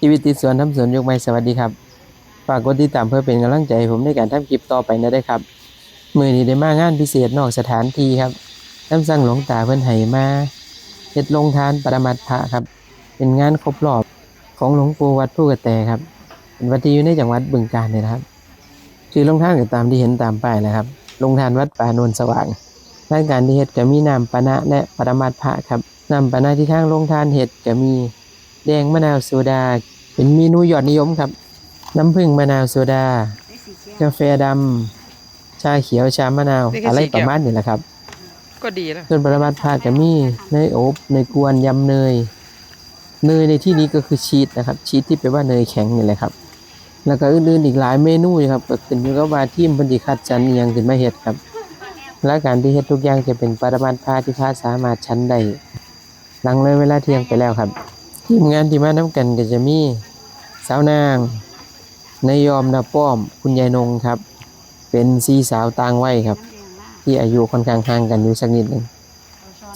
ชีวิตติดสวนทำสวนยกไม้สวัสดีครับ ฝากกดติดตามเพื่อเป็นกำลังใจให้ผมในการทำคลิปต่อไปนะได้ครับ มือนี้ได้มางานพิเศษนอกสถานที่ครับน้ำสั่งหลวงตาเพิ่อนให้มาเฮ็ดลงทานปรมัตถะครับ เป็นงานครบรอบของหลวงปู่วัดผู้กระแตครับ เป็นวัดที่อยู่ในจังหวัดบึงกาฬเนี่ยนะครับ ชื่อลงทานก็ตามที่เห็นตามป้ายนะครับ ลงทานวัดป่าโนนสว่างรายการที่เฮ็ดก็มีน้ำปานะและปรมัตถะครับน้ำปานะที่ทางลงทานเฮ็ดก็มี แดงมะนาวโซดา เป็นเมนูยอดนิยมครับ น้ำผึ้งมะนาวโซดา กาแฟดำชาเขียวชามะนาวนี่แค่อะไรสี่แก้วประมาณนี้แหละครับ ก็ดีแล้วส่วนปรมัตถะก็มีเนยอบเนยกวนยำเนย เนยในที่นี้ก็คือชีสนะครับ ชีสที่แปลว่าเนยแข็งนี่แหละครับ แล้วก็อื่นๆอีกหลายเมนูอยู่ครับก็ขึ้นอยู่กับว่าทีมเพิ่นสิคัดสรรอิหยังขึ้นมาเฮ็ดครับและการที่เฮ็ดทุกอย่างจะเป็นปรมัตถะที่พาสามารถชั้นได้หลังเลยเวลาเที่ยงไปแล้วครับ ทีมงานที่มานํกันก็จะมีสาวนางนายยอมนาป้อมคุณยายนงครับ เป็นสีสาวต่างวัยครับ ที่อายุค่อนข้างห่างกันอยู่สักนิดหนึง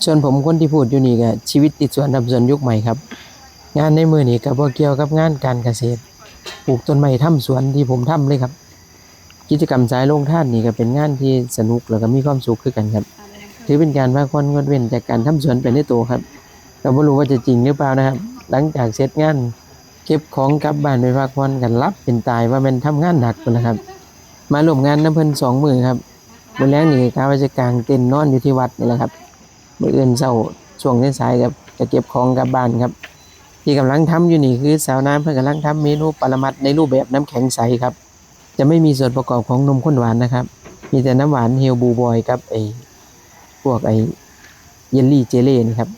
ส่วนผมคนที่พูดอยู่นี่ก็ชีวิตติดสวนทำสวนยุคใหม่ครับ งานในมือนี้ก็บ่เกี่ยวกับงานการเกษตรปลูกต้นไม้ทำสวนที่ผมทำเลยครับ กิจกรรมสายลงท่านนี่ก็เป็นงานที่สนุกแล้วก็มีความสุขคือกันครับ ถือเป็นการพักผ่อนงดเว้นจากการทำสวนไปในตัวครับก็บ่รู้ว่าจะจริงหรือเปล่านะครับ หลังจากเสร็จงานเก็บของกลับบ้านไปพักผ่อนกันรับเป็นตายว่าแมันทำงานหนักคนนะครับ มาร่วมงานน้ำเพิ่นสองมือครับมื้อแรกนี่กะว่าจะกางเต็นนอนอยู่ที่วัดนี่แหละครับมื่ออื่นเช้าช่วงเสายๆครับจะเก็บของกลับบ้านครับ ที่กำลังทำอยู่นี่คือสาวน้ำเพื่อนกำลังทำเมนูปรมัตถ์ในรูปแบบน้ำแข็งใสครับ จะไม่มีส่วนประกอบของนมข้นหวานนะครับ มีแต่น้ำหวานเฮลบูบอยกับไอ้พวกไอ้เยลลี่เจเล่นี่ครับ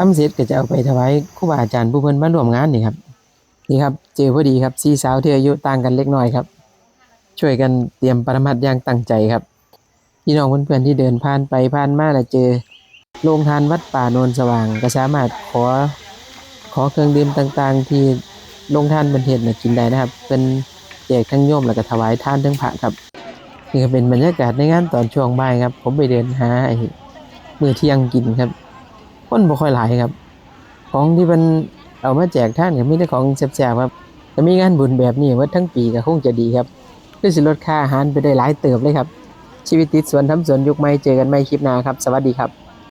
ทำเสร็จก็จะเอาไปถวายครูบาอาจารย์ผู้เพิ่นมาร่วมงานนี่ครับนี่ครับเจอพอดีครับสี่สาวที่อายุต่างกันเล็กน้อยครับ ช่วยกันเตรียมปรมัตถ์อย่างตั้งใจครับพี่น้องเพื่อนๆที่เดินผ่านไปผ่านมาแล้วเจอโรงทานวัดป่าโนนสว่าง ก็สามารถขอขอเครื่องดื่มต่างๆ ที่โรงทานบันเทศนะกินได้นะครับ เป็นแจกทั้งโยมแล้วก็ถวายท่านทั้งพระครับนี่ก็เป็นบรรยากาศในงานตอนช่วงบ่ายครับ ผมไปเดินหาไอ้มื้อเที่ยงกินครับ คนบ่ค่อยหลายครับ ของที่มันเอามาแจกท่านก็มีแต่ของแซ่บๆครับถ้ามีงานบุญแบบนี้ว่าทั้งปีก็คงจะดีครับคือสิลดค่าอาหารไปได้หลายเติบเลยครับ ชีวิตติดสวนทำสวนยุคใหม่เจอกันใหม่คลิปหน้าครับ สวัสดีครับ